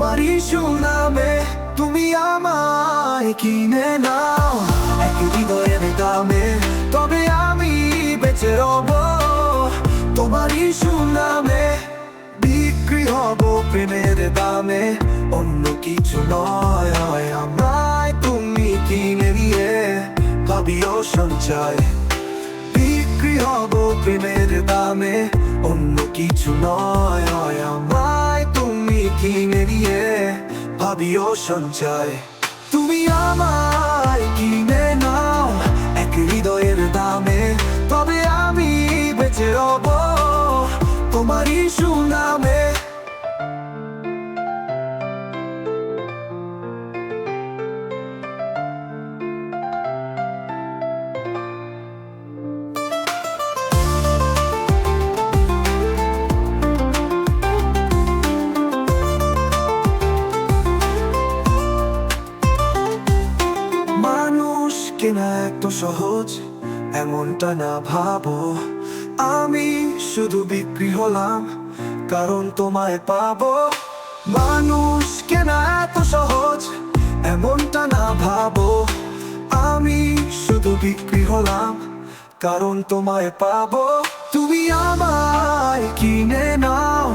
তোমারই সুনামে তুমি আমায় কিনে নাও। এক হৃদয়ের দামে, তবে আমি বেঁচে রব। তোমারই সুনামে বিক্রি হব প্রেমের দামে। অন্য কিছু নয় আমায় তুমি কিনে নিয়ে ভাবিও সঞ্চয়। বিক্রি হব প্রেমের দামে, অন্য কিছু নয় ভাবিও সঞ্চয়। তুমি আমায় কিনে নাও এক হৃদয়ের দামে। তবে আমি বেঁচে রব, তোমারই সুনামে। কেনা এত সহজ, এমনটা না ভাবো। আমি শুধু বিক্রি হলাম, কারণ তোমায় পাবো। মানুষ কেনা এত সহজ, এমনটা না ভাবো। আমি শুধু বিক্রি হলাম, কারণ তোমায় পাবো। তুমি আমায় কিনে নাও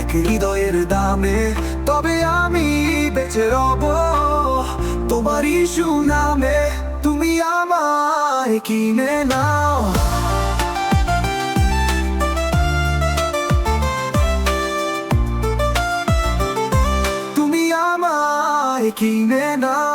এক হৃদয়ের দামে, তবে আমি বেঁচে রব তোমারই সুনামে। আমায় কিনে নাও। তুমি আমায় কিনে নাও।